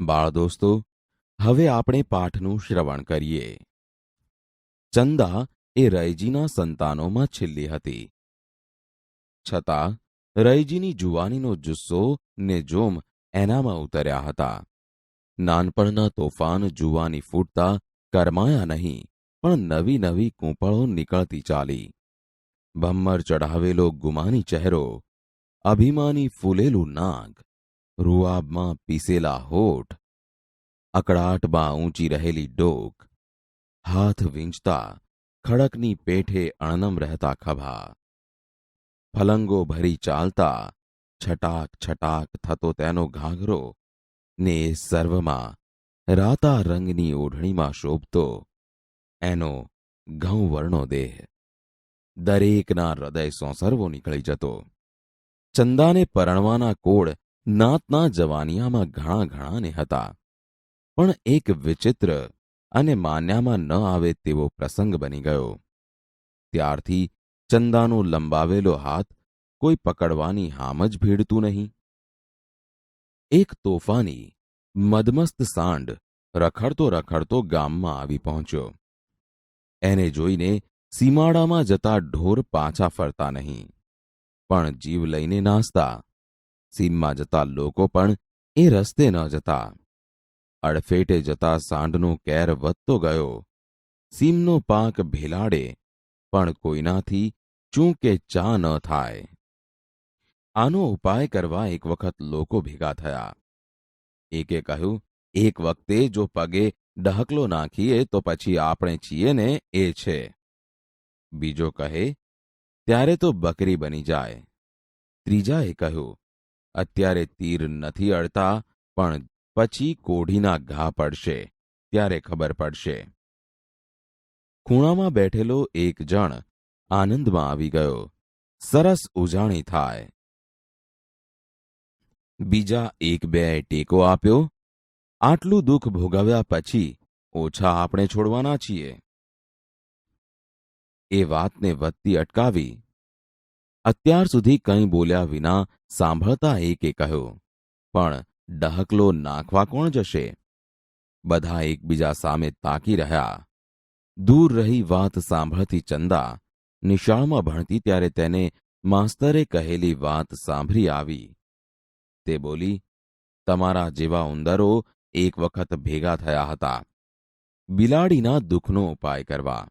બાળ દોસ્તો, હવે આપણે પાઠનું શ્રવણ કરીએ. ચંદા એ રયજીના સંતાનોમાં છેલ્લી હતી. છતાં રયજીની જુવાનીનો જુસ્સો ને જોમ એનામાં ઉતર્યા હતા. નાનપણના તોફાન જુવાની ફૂટતા કરમાયા નહીં, પણ નવી નવી કૂંપળો નીકળતી ચાલી. ભમ્મર ચઢાવેલો ગુમાની ચહેરો, અભિમાની ફૂલેલું નાગ રૂઆબમાં પીસેલા હોઠ, અકળાટમાં ઊંચી રહેલી ડોક, હાથ વીંચતા ખડકની પેઠે અણનમ રહેતા ખભા. ફલંગો ભરી ચાલતા છટાક છટાક થતો તેનો ઘાઘરો ને એ સર્વમાં રાતા રંગની ઓઢણીમાં શોભતો એનો ઘઉં વર્ણો દેહ. દરેકના હૃદય સોંસરવો નીકળી જતો. ચંદાને પરણવાના કોળ નાતના જવાનિયામાં ઘણા ઘણાને હતા પણ એક વિચિત્ર અને માન્યામાં ન આવે તેવો પ્રસંગ બની ગયો. ત્યારથી ચંદાનો લંબાવેલો હાથ કોઈ પકડવાની હામ જ ભીડતું નહીં. એક તોફાની, મદમસ્ત સાંડ રખડતો રખડતો ગામમાં આવી પહોંચ્યો. એને જોઈને સીમાડામાં જતા ઢોર પાછા ફરતા નહીં. પણ જીવ લઈને નાસતા સીમમાં જતા લોકો પણ એ રસ્તે ન જતા. અડફેટે જતા સાંડનો કેર વધતો ગયો. સીમનો પાક ભેલાડે, પણ કોઈનાથી ચૂં કે ચા ન થાય. આનો ઉપાય કરવા એક વખત લોકો ભેગા થયા. એકે કહ્યું, એક વખતે જો પગે ડહકલો નાખીએ તો પછી આપણે છીએ ને એ છે. બીજો કહે, ત્યારે તો બકરી બની જાય. ત્રીજાએ કહ્યું અત્યારે તીર નથી અડતા, પણ પછી કોઢીના ઘા પડશે, ત્યારે ખબર પડશે. ખૂણામાં બેઠેલો એક જણ આનંદમાં આવી ગયો. સરસ ઉજાણી થાય. બીજા એક બે ટેકો આપ્યો. આટલું દુઃખ ભોગવ્યા પછી ઓછા આપણે છોડવાના છીએ. એ વાતને વધતી અટકાવી અત્યાર સુધી કંઈ બોલ્યા વિના સાંભળતા એકે કહ્યું, પણ ડહકલો નાખવા કોણ જશે? બધા એકબીજા સામે તાકી રહ્યા. દૂર રહી વાત સાંભળતી ચંદા નિશાળમાં ભણતી ત્યારે તેને માસ્તરે કહેલી વાત સાંભળી આવી. તે બોલી, તમારા જેવા ઉંદરો એક વખત ભેગા થયા હતા. બિલાડીના દુઃખનો ઉપાય કરવા.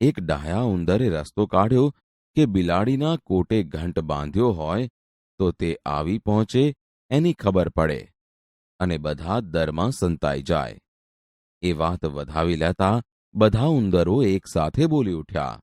એક ડાહ્યા ઉંદરે રસ્તો કાઢ્યો કે બિલાડીના કોટે ઘંટ બાંધ્યો હોય તો તે આવી પહોંચે એની ખબર પડે અને બધા દરમાં સંતાઈ જાય. એ વાત વધાવી લેતા બધા ઉંદરો એક સાથે બોલી ઉઠ્યા,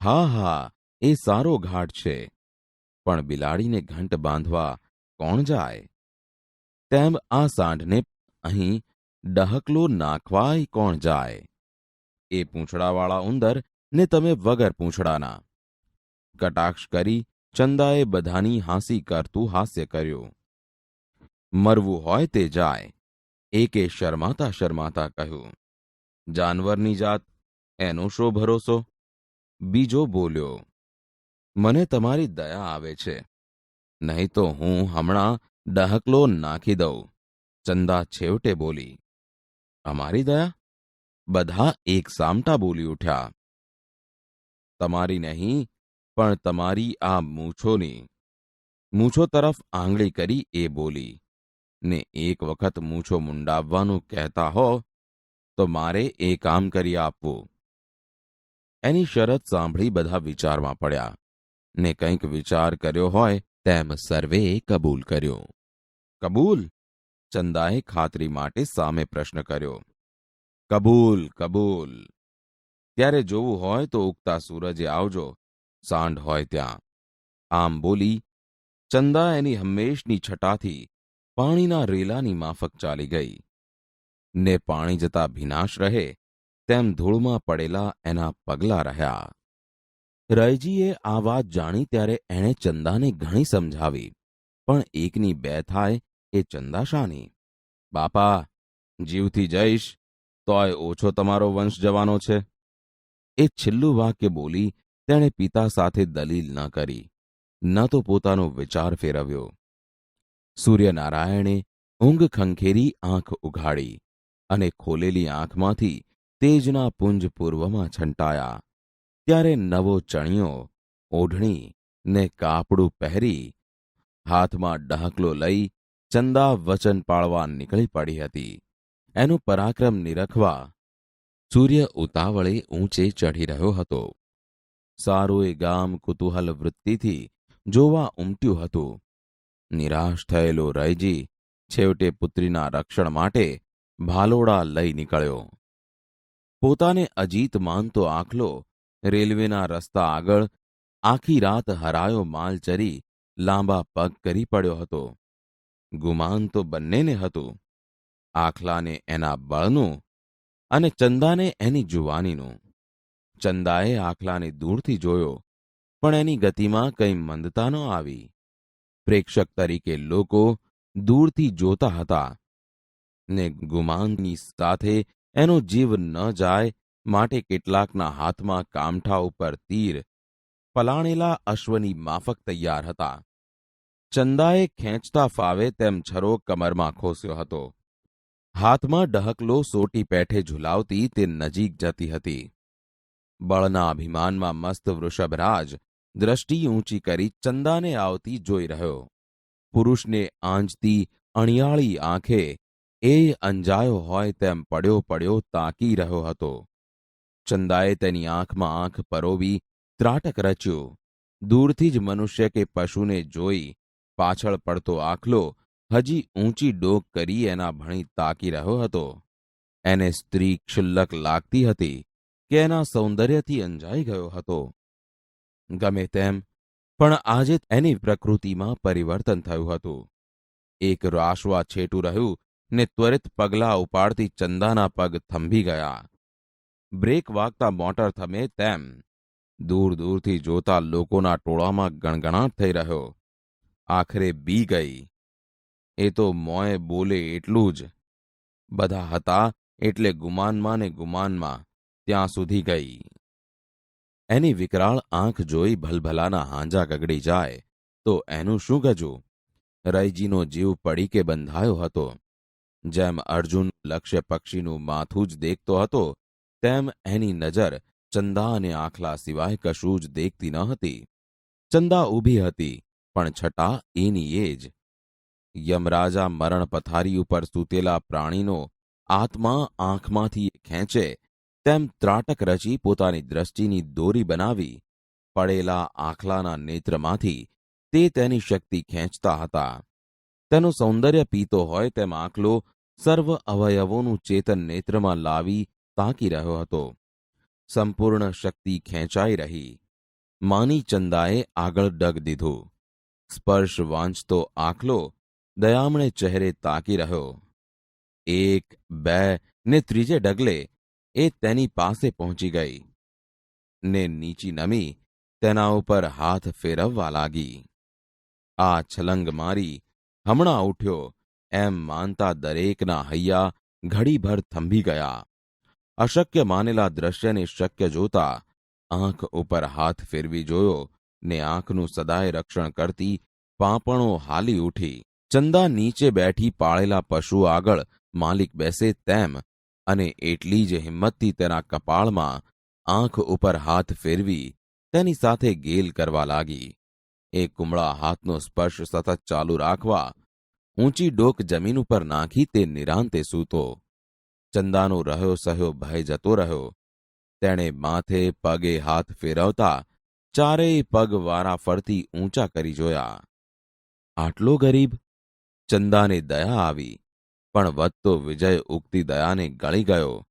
હા હા, એ સારો ઘાટ છે, પણ બિલાડીને ઘંટ બાંધવા કોણ જાય? તેમ આ સાંઢને અહીં ડહકલો નાખવાય કોણ જાય? એ પૂંછડાવાળા ઉંદર ને તમે વગર પૂંછડાના કટાક્ષ કરી ચંદાએ બધાની હાંસી કરતું હાસ્ય કર્યું. મરવું હોય તે જાય. એકે શરમાતા શરમાતા કહ્યું. જાનવરની જાત, એનો શો ભરોસો? બીજો બોલ્યો. મને તમારી દયા આવે છે. નહીં તો હું હમણાં ડહકલો નાખી દઉં. ચંદા છેવટે બોલી. અમારી દયા? બધા એક સામટા બોલી ઉઠ્યા. તમારી નહીં પણ તમારી આ મૂછોની, મૂછો તરફ આંગળી કરી એ બોલી, ને એક વખત મૂછો મુંડાવવાનું કહેતા હો, તો મારે એ કામ કરી આપવું. એની શરત સાંભળી બધા વિચારમાં પડ્યા, ને કંઈક વિચાર કર્યો હોય તેમ સર્વે કબૂલ કર્યો. કબૂલ? ચંદાએ ખાતરી માટે સામે પ્રશ્ન કર્યો. કબૂલ કબૂલ. ત્યારે જોવું હોય તો ઉગતા સૂરજે આવજો સાંઢ હોય ત્યાં. આમ બોલી, ચંદા એની હંમેશની છટાથી પાણીના રેલાની માફક ચાલી ગઈ. ને પાણી જતા ભીનાશ રહે, તેમ ધૂળમાં પડેલા એના પગલા રહ્યા. રયજીએ આ વાત જાણી ત્યારે એણે ચંદાને ઘણી સમજાવી, પણ એકની બે થાય એ ચંદા શાની. બાપા, જીવથી જઈશ, તોય ઓછો તમારો વંશ જવાનો છે. એ છેલ્લું વાક્ય બોલી તેણે પિતા સાથે દલીલ ન કરી, ન તો પોતાનો વિચાર ફેરવ્યો. સૂર્યનારાયણે ઊંઘ ખંખેરી આંખ ઉઘાડી અને ખોલેલી આંખમાંથી તેજના પુંજ પૂર્વમાં છંટાયા. ત્યારે નવો ચણિયો, ઓઢણી ને કાપડું પહેરી હાથમાં ડહકલો લઈ ચંદા વચન પાળવા નીકળી પડી હતી. એનું પરાક્રમ નિરખવા સૂર્ય ઉતાવળે ઊંચે ચઢી રહ્યો હતો. સારું એ ગામ કુતૂહલ વૃત્તિથી જોવા ઉમટ્યું હતું. નિરાશ થયેલો રયજી છેવટે પુત્રીના રક્ષણ માટે ભાલોડા લઈ નીકળ્યો. પોતાને અજીત માનતો આખલો રેલવેના રસ્તા આગળ આખી રાત હરાયો માલ ચરી લાંબા પગ કરી પડ્યો હતો. ગુમાન તો બંનેને હતું. આખલાને એના બળનું અને ચંદાને એની જુવાનીનું. ચંદાએ આખલાને દૂરથી જોયો, પણ એની ગતિમાં કંઈ મંદતા ન આવી. પ્રેક્ષક તરીકે લોકો દૂરથી જોતા હતા ને ગુમાનની સાથે એનો જીવ ન જાય માટે કેટલાકના હાથમાં કામઠા ઉપર તીર પલાણેલા અશ્વની માફક તૈયાર હતા. ચંદાએ ખેંચતા ફાવે તેમ છરો કમરમાં ખોસ્યો હતો. હાથમાં ડહકલો સોટી પેઠે ઝુલાવતી તે નજીક જતી હતી. બળના અભિમાનમાં મસ્ત વૃષભરાજ દ્રષ્ટિ ઊંચી કરી ચંદાને આવતી જોઈ રહ્યો. પુરુષને આંજતી અણિયાળી આંખે એ અંજાયો હોય તેમ પડ્યો પડ્યો તાકી રહ્યો હતો. ચંદાએ તેની આંખમાં આંખ પરોવી ત્રાટક રચ્યું. દૂરથી જ મનુષ્ય કે પશુને જોઈ પાછળ પડતો આખલો હજી ઊંચી ડોક કરી એના ભણી તાકી રહ્યો હતો. એને સ્ત્રી ક્ષુલ્લક લાગતી હતી. કે એના સૌંદર્યથી અંજાઈ ગયો હતો. ગમે તેમ, પણ આજે એની પ્રકૃતિમાં પરિવર્તન થયું હતું. એક રાશવા છેટું રહ્યું ને ત્વરિત પગલાં ઉપાડતી ચંદાના પગ થંભી ગયા. બ્રેક વાગતા મોટર થમે તેમ, દૂર દૂરથી જોતા લોકોના ટોળામાં ગણગણાટ થઈ રહ્યો. આખરે બી ગઈ. એ તો મોએ બોલે એટલું જ. બધા હતા એટલે ગુમાનમાં ને ગુમાનમાં ત્યાં સુધી ગઈ. એની વિકરાળ આંખ જોઈ ભલભલાના હાંજા ગગડી જાય, તો એનું શું ગજું? રયજીનો જીવ પડી કે બંધાયો હતો. જેમ અર્જુન લક્ષ્ય પક્ષીનું માથું જ દેખતો હતો, તેમ એની નજર ચંદા અને આખલા સિવાય કશું જ દેખતી ન હતી. ચંદા ઊભી હતી, પણ છટા એની એ જ. યમરાજા મરણ પથારી ઉપર સૂતેલા પ્રાણીનો આત્મા આંખમાંથી ખેંચે તેમ ત્રાટક રચી પોતાની દ્રષ્ટિની દોરી બનાવી, પડેલા આખલાના નેત્રમાંથી તે તેની શક્તિ ખેંચતા હતા. તેનું સૌંદર્ય પીતો હોય તેમ આખલો સર્વ અવયવોનું ચેતન નેત્રમાં લાવી તાકી રહ્યો હતો. સંપૂર્ણ શક્તિ ખેંચાઈ રહી. માની ચંદાએ આગળ ડગ દીધું. સ્પર્શ વાંચતો આખલો દયામણે ચહેરે તાકી રહ્યો. એક, બે ને ત્રીજે ડગલે એ તેની પાસે પહોંચી ગઈ. ને નીચી નમી તેના ઉપર હાથ ફેરવવા લાગી. આ છલંગ મારી હમણાં ઉઠ્યો, એમ માનતા દરેકના હૈયા ઘડીભર થંભી ગયા. અશક્ય માનેલા દ્રશ્યને શક્ય જોતા આંખ ઉપર હાથ ફેરવી જોયો ને આંખનું સદાય રક્ષણ કરતી પાંપણો હાલી ઉઠી. ચંદા નીચે બેઠી પાળેલા પશુ આગળ માલિક બેસે તેમ અને એટલી જ હિંમતથી તેના કપાળમાં આંખ ઉપર હાથ ફેરવી તેની સાથે ગેલ કરવા લાગી. એ કુમળા હાથનો સ્પર્શ સતત ચાલુ રાખવા ઊંચી ડોક જમીન ઉપર નાખી તે નિરાંતે સૂતો. ચંદાનો રહ્યો સહ્યો ભય જતો રહ્યો. તેણે માથે પગે હાથ ફેરવતા ચારેય પગ વારા ફરતી ઊંચા કરી જોયા. આટલો ગરીબ? ચંદાને દયા આવી. પણ વધતો વિજય ઉગતી દયાને ગળી ગયો.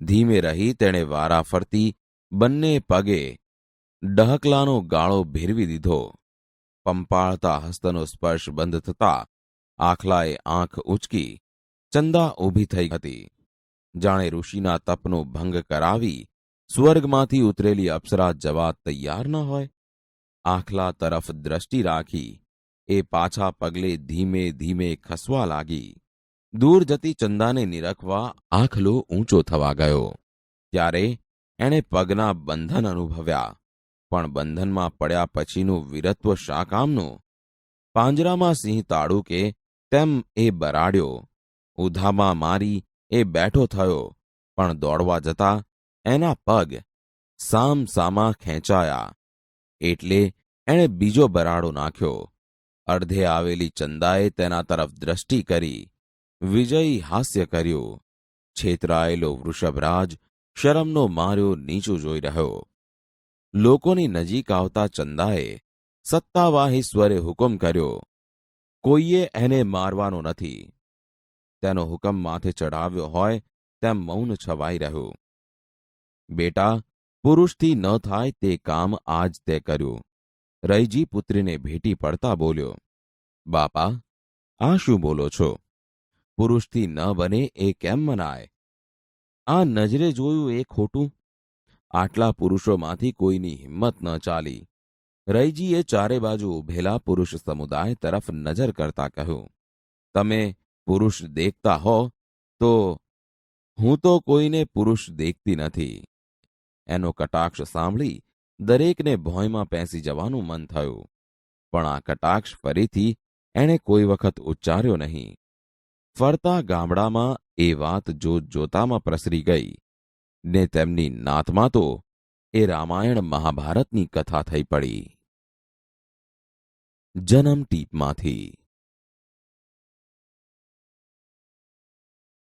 ધીમે રહી તેણે વારા ફરતી બંને પગે ડહકલાનો ગાળો ભેરવી દીધો. પંપાળતા હસ્તનો સ્પર્શ બંધ થતા આખલાએ આંખ ઉચકી, ચંદા ઊભી થઈ હતી. જાણે ઋષિના તપનો ભંગ કરાવી સ્વર્ગમાંથી ઉતરેલી અપ્સરા જવા તૈયાર ન હોય. આખલા તરફ દ્રષ્ટિ રાખી એ પાછા પગલે ધીમે ધીમે ખસવા લાગી. દૂર જતી ચંદાને નિરખવા આખલો ઊંચો થવા ગયો. ત્યારે એણે પગના બંધન અનુભવ્યા, પણ બંધનમાં પડ્યા પછીનું વીરત્વ શા કામનું? પાંજરામાં સિંહ તાડું કે તેમ એ બરાડ્યો, ઉધામાં મારી એ બેઠો થયો, પણ દોડવા જતા એના પગ સામ સામા ખેંચાયા. એટલે એણે બીજો બરાડો નાખ્યો. અડધે આવેલી ચંદાએ તેના તરફ દ્રષ્ટિ કરી. વિજયી હાસ્ય કર્યું. છેતરાયેલો વૃષભરાજ શરમનો માર્યો નીચું જોઈ રહ્યો. લોકોની નજીક આવતા ચંદાએ સત્તાવાહી સ્વરે હુકમ કર્યો. કોઈએ એને મારવાનો નથી. તેનો હુકમ માથે ચડાવ્યો હોય તેમ મૌન છવાઈ રહ્યું. બેટા, પુરુષથી ન થાય તે કામ આજ તે કર્યું. રૈજી પુત્રીને ભેટી પડતા બોલ્યો, બાપા, આ શું બોલો છો? પુરુષથી ન બને એ કેમ મનાય? આ નજરે જોયું એ ખોટું? આટલા પુરુષોમાંથી કોઈની હિંમત ન ચાલી. રૈજીએ ચારે બાજુ ઉભેલા પુરુષ સમુદાય તરફ નજર કરતા કહ્યું, તમે પુરુષ દેખતા હો, તો હું તો કોઈને પુરુષ દેખતી નથી. એનો કટાક્ષ સાંભળી દરેકને ભોંયમાં પેસી જવાનું મન થયું. પણ આ કટાક્ષ ફરીથી એણે કોઈ વખત ઉચ્ચાર્યો નહીં. ફરતા ગામડામાં એ વાત જોત જોતામાં પ્રસરી ગઈ, ને તેમની નાતમાં તો એ રામાયણ મહાભારતની કથા થઈ પડી. જન્મ ટીપમાંથી